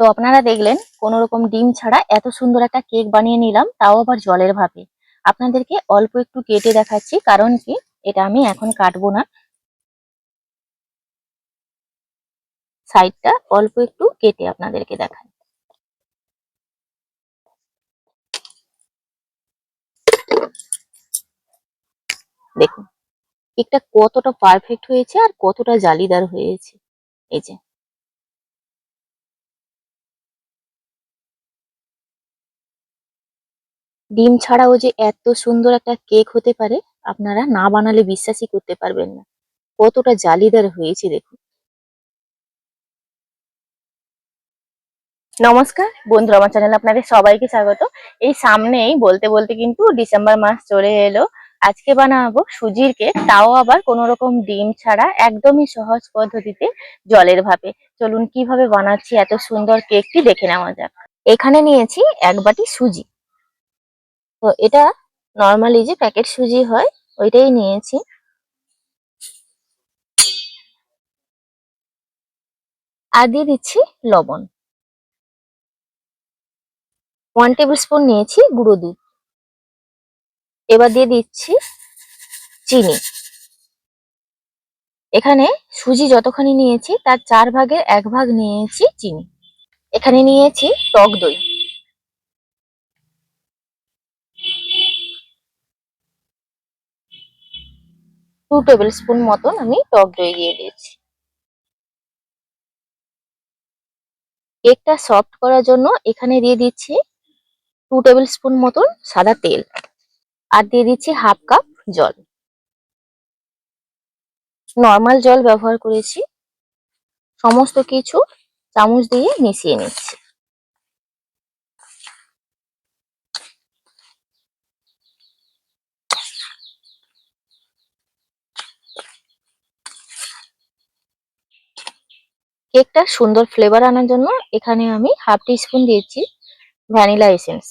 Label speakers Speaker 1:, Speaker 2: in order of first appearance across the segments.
Speaker 1: তো আপনারা দেখলেন কোনো রকম ডিম ছাড়া এত সুন্দর একটা কেক বানিয়ে নিলাম, তাও আবার জলের ভাপে। আপনাদেরকে অল্প একটু কেটে দেখাচ্ছি, কারণ কি, এটা আমি এখন কাটবো না। সাইডটা অল্প একটু কেটে আপনাদেরকে দেখাই। দেখুন, কেকটা কতটা পারফেক্ট হয়েছে আর কতটা জালিদার হয়েছে। এই যে। ডিম ছাড়াও যে এত সুন্দর একটা কেক হতে পারে, আপনারা না বানালে বিশ্বাসই করতে পারবেন না। কতটা জালিদার হয়েছে দেখুন। নমস্কার, বন্ধুরা, আমার চ্যানেল আপনাদের সবাইকে স্বাগত। এই সামনেই বলতে বলতে কিন্তু ডিসেম্বর মাস চলে এলো। আজকে বানাবো সুজির কেক তাও আবার কোনো রকম ডিম ছাড়া একদমই সহজ পদ্ধতিতে জলের ভাপে। চলুন কীভাবে বানাচ্ছি, এত সুন্দর কেকটি দেখে নেওয়া যাক। এখানে নিয়েছি এক বাটি সুজি। তো এটা নর্মালি যে প্যাকেট সুজি হয়, ওইটাই নিয়েছি। আর দিয়ে দিচ্ছি লবণ। ওয়ান টেবিল স্পুন নিয়েছি গুঁড়ো দুধ। এবার দিয়ে দিচ্ছি চিনি। এখানে সুজি যতখানি নিয়েছি, তার চার ভাগের এক ভাগ নিয়েছি চিনি। এখানে নিয়েছি টক দই। টু টেবিল স্পুন মতন আমি টক দই দিয়ে দিয়েছি। কেকটা সফট করার জন্য এখানে দিয়ে দিচ্ছি টু টেবিল স্পুন মতন সাদা তেল আর দিয়ে দিচ্ছি হাফ কাপ জল। নর্মাল জল ব্যবহার করেছি। সমস্ত কিছু চামচ দিয়ে মিশিয়ে নিচ্ছি। কেকটা সুন্দর ফ্লেভার আনার জন্য এখানে আমি হাফ টি স্পুন দিয়েছি ভ্যানিলা এসেন্স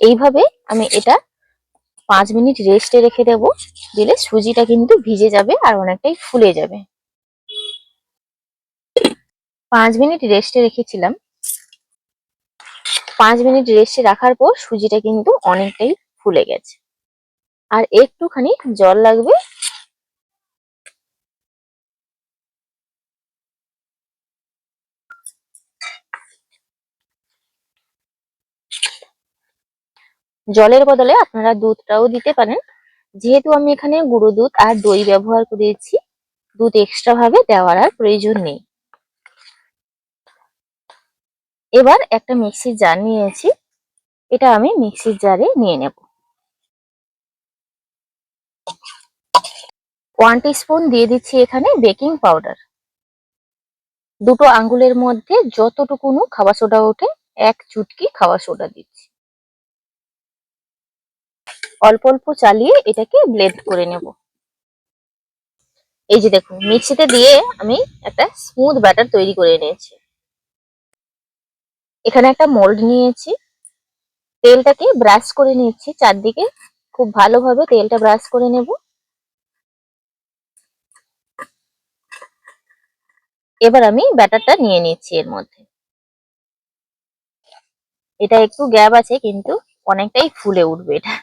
Speaker 1: এইভাবে আমি এটা পাঁচ মিনিট রেস্টে রেখে দেব, দিলে সুজিটা কিন্তু ভিজে যাবে আর অনেকটাই ফুলে যাবে। পাঁচ মিনিট রেস্টে রেখেছিলাম। পাঁচ মিনিট রেস্টে রাখার পর সুজিটা কিন্তু অনেকটাই ফুলে গেছে। আর একটুখানি জল লাগবে। জলের বদলে আপনারা দুধটাও দিতে পারেন। যেহেতু আমি এখানে গুঁড়ো দুধ আর দই ব্যবহার করেছি, দুধ এক্সট্রা ভাবে দেওয়ার আর প্রয়োজন নেই। এবার একটা মিক্সির জার নিয়েছি এটা আমি মিক্সির জারে নিয়ে নেব। ওয়ান স্পুন দিয়ে দিচ্ছি এখানে বেকিং পাউডার দুটো আঙ্গুলের মধ্যে যতটুকুনো খাওয়া সোডা ওঠে, এক চুটকি খাওয়া সোডা দিচ্ছি। অল্প অল্প চালিয়ে এটাকে ব্লেড করে নেব। এই যে দেখুন, মিক্সিতে দিয়ে আমি একটা স্মুথ ব্যাটার তৈরি করে নিয়েছি এখানে একটা মোল্ড নিয়েছি। তেলটাকে ব্রাশ করে নিচ্ছি, চারদিকে। খুব ভালোভাবে তেলটা ব্রাশ করে নেব। এবার আমি ব্যাটারটা নিয়ে নিচ্ছি এর মধ্যে। এটা একটু গ্যাপ আছে, কিন্তু অনেকটাই ফুলে উঠবে এটা।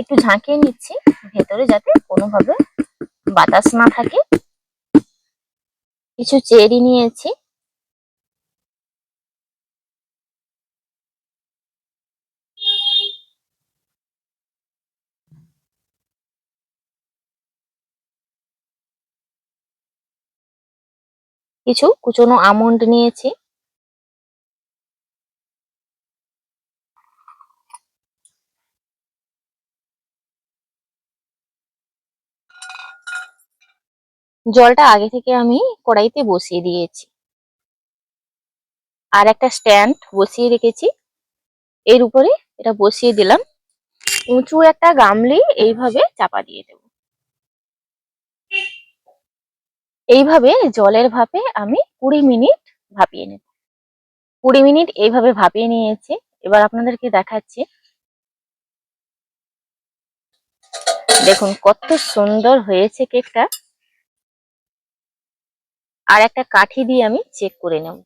Speaker 1: একটু ঝাঁকিয়ে নিচ্ছি, ভেতরে যাতে কোনোভাবে বাতাস না থাকে। কিছু চেরি নিয়েছি। কিছু কুচনো আমন্ড নিয়েছি। জলটা আগে থেকে আমি কড়াইতে বসিয়ে দিয়েছি। আর একটা স্ট্যান্ড বসিয়ে রেখেছি। এর উপরে এটা বসিয়ে দিলাম। উঁচু একটা গামলি এইভাবে চাপা দিয়ে দেব। এইভাবে জলের ভাপে আমি কুড়ি মিনিট ভাপিয়ে নেব। কুড়ি মিনিট এইভাবে ভাপিয়ে নিয়েছি। এবার আপনাদেরকে দেখাচ্ছি। দেখুন কত সুন্দর হয়েছে কেকটা। আর একটা কাঠি দিয়ে আমি চেক করে নেব।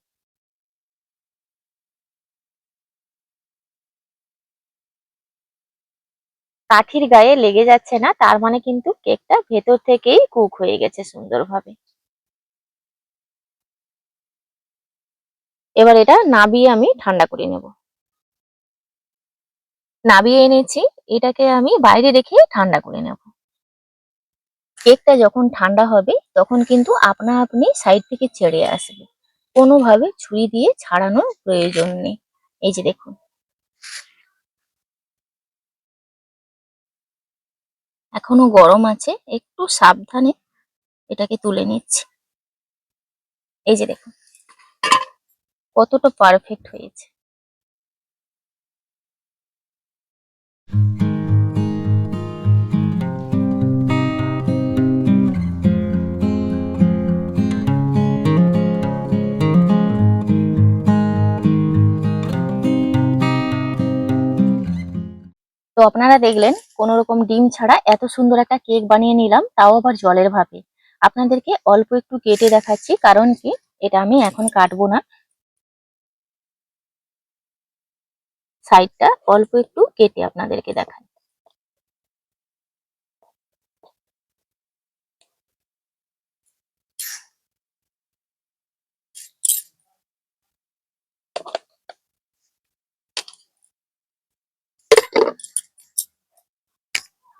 Speaker 1: কাঠির গায়ে লেগে যাচ্ছে না, তার মানে কিন্তু কেকটা ভেতর থেকেই কুক হয়ে গেছে সুন্দরভাবে। এবার এটা নাবিয়ে আমি ঠান্ডা করে নেব। নাবিয়ে এনেছি, এটাকে আমি বাইরে রেখে ঠান্ডা করে নেব। কেকটা যখন ঠান্ডা হবে, তখন কিন্তু আপনা আপনি সাইড থেকে ছেড়ে আসবে। কোনোভাবে ছুরি দিয়ে ছাড়ানোর প্রয়োজন নেই। এই যে দেখুন। এখনও গরম আছে, একটু সাবধানে এটাকে তুলে নিচ্ছি। এই যে দেখুন। কতটা পারফেক্ট হয়েছে। তো আপনারা দেখলেন কোনো রকম ডিম ছাড়া এত সুন্দর একটা কেক বানিয়ে নিলাম, তাও আবার জলের ভাপে। আপনাদেরকে অল্প একটু কেটে দেখাচ্ছি, কারণ কি, এটা আমি এখন কাটবো না। সাইডটা অল্প একটু কেটে আপনাদেরকে দেখাই।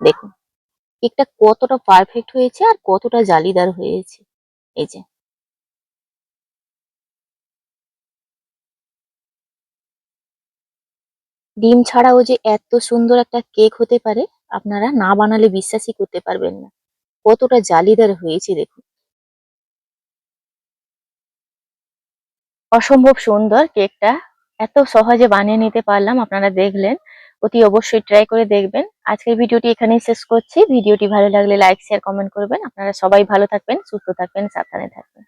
Speaker 1: দেখুন, কেকটা কতটা পারফেক্ট হয়েছে আর কতটা জালিদার হয়েছে। এই যে। ডিম ছাড়াও যে এত সুন্দর একটা কেক হতে পারে, আপনারা না বানালে বিশ্বাসই করতে পারবেন না। কতটা জালিদার হয়েছে দেখুন। অসম্ভব সুন্দর কেকটা। এত সহজে বানিয়ে নিতে পারলাম, আপনারা দেখলেন। অতি অবশ্যই ট্রাই করে দেখবেন। আজকের ভিডিওটি এখানেই শেষ করছি। ভিডিওটি ভালো লাগলে লাইক শেয়ার কমেন্ট করবেন। আপনারা সবাই ভালো থাকবেন, সুস্থ থাকবেন, সাবধানে থাকবেন।